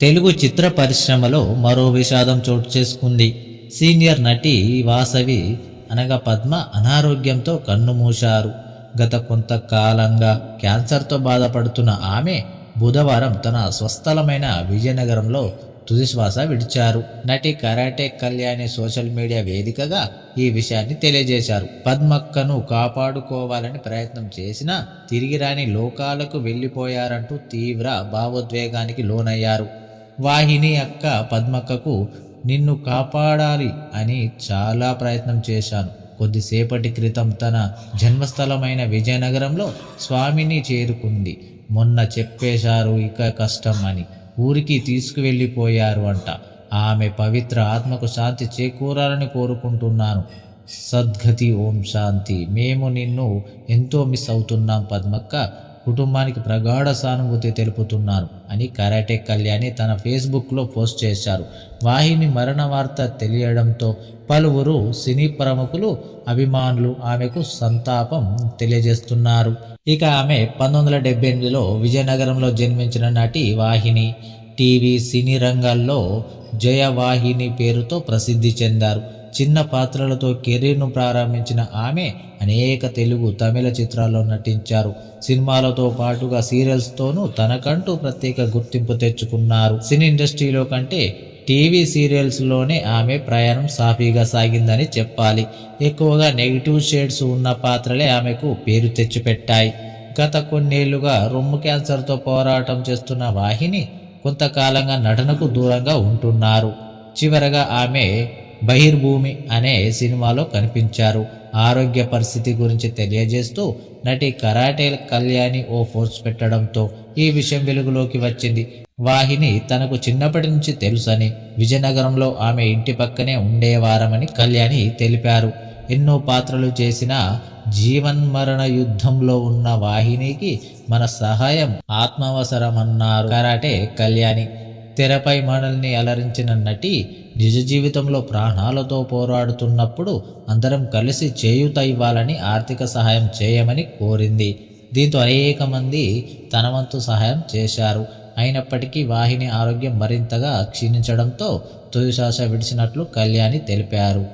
తెలుగు చిత్ర పరిశ్రమలో మరో విషాదం చోటు చేసుకుంది. సీనియర్ నటి వాసవి అనగా పద్మ అనారోగ్యంతో కన్నుమూశారు గత కొంతకాలంగా క్యాన్సర్తో బాధపడుతున్న ఆమె బుధవారం తన స్వస్థలమైన విజయనగరంలో తుదిశ్వాస విడిచారు. నటి కరాటే కళ్యాణి సోషల్ మీడియా వేదికగా ఈ విషయాన్ని తెలియజేశారు. పద్మక్కను కాపాడుకోవాలని ప్రయత్నం చేసినా తిరిగి రాని లోకాలకు వెళ్ళిపోయారంటూ తీవ్ర భావోద్వేగానికి లోనయ్యారు. వాహిని అక్క పద్మక్కకు నిన్ను కాపాడాలి అని చాలా ప్రయత్నం చేశాను. కొద్దిసేపటి క్రితం తన జన్మస్థలమైన విజయనగరంలో స్వామిని చేరుకుంది. మొన్న చెప్పేశారు ఇక కష్టం అని. ఊరికి తీసుకువెళ్ళిపోయారు అంట. ఆమె పవిత్ర ఆత్మకు శాంతి చేకూరాలని కోరుకుంటున్నాను. సద్గతి ఓం శాంతి. మేము నిన్ను ఎంతో మిస్ అవుతున్నాం పద్మక్క. కుటుంబానికి ప్రగాఢ సానుభూతి తెలుపుతున్నాను అని కరాటే కళ్యాణి తన ఫేస్బుక్లో పోస్ట్ చేశారు. వాహిని మరణ వార్త తెలియడంతో పలువురు సినీ ప్రముఖులు అభిమానులు ఆమెకు సంతాపం తెలియజేస్తున్నారు. ఇక ఆమె పంతొమ్మిది వందల డెబ్బై ఎనిమిదిలో విజయనగరంలో జన్మించిన నటి వాహిని టీవీ సినీ రంగాల్లో జయవాహిని పేరుతో ప్రసిద్ధి చెందారు. చిన్న పాత్రలతో కెరీర్ను ప్రారంభించిన ఆమె అనేక తెలుగు తమిళ చిత్రాల్లో నటించారు. సినిమాలతో పాటుగా సీరియల్స్తోనూ తనకంటూ ప్రత్యేక గుర్తింపు తెచ్చుకున్నారు. సినీ ఇండస్ట్రీలో కంటే టీవీ సీరియల్స్లోనే ఆమె ప్రయాణం సాఫీగా సాగిందని చెప్పాలి. ఎక్కువగా నెగిటివ్ షేడ్స్ ఉన్న పాత్రలే ఆమెకు పేరు తెచ్చిపెట్టాయి. గత కొన్నేళ్ళుగా రొమ్ము క్యాన్సర్తో పోరాటం చేస్తున్న వాహిని కొంతకాలంగా నటనకు దూరంగా ఉంటున్నారు. చివరగా ఆమె బహిర్భూమి అనే సినిమాలో కనిపించారు. ఆరోగ్య పరిస్థితి గురించి తెలియజేస్తూ నటి కరాటే కళ్యాణి ఓ పోస్ట్ పెట్టడంతో ఈ విషయం వెలుగులోకి వచ్చింది. వాహిని తనకు చిన్నప్పటి నుంచి తెలుసని విజయనగరంలో ఆమె ఇంటి పక్కనే ఉండేవారమని కళ్యాణి తెలిపారు. ఎన్నో పాత్రలు చేసిన జీవన్మరణ యుద్ధంలో ఉన్న వాహినికి మన సహాయం ఆత్మవసరమన్నారు కరాటే కళ్యాణి. తెరపై మనల్ని అలరించిన నటి నిజ జీవితంలో ప్రాణాలతో పోరాడుతున్నప్పుడు అందరం కలిసి చేయూత ఇవ్వాలని ఆర్థిక సహాయం చేయమని కోరింది. దీంతో అనేక మంది తన వంతు సహాయం చేశారు. అయినప్పటికీ వాహిని ఆరోగ్యం మరింతగా క్షీణించడంతో తుది విడిచినట్లు కళ్యాణి తెలిపారు.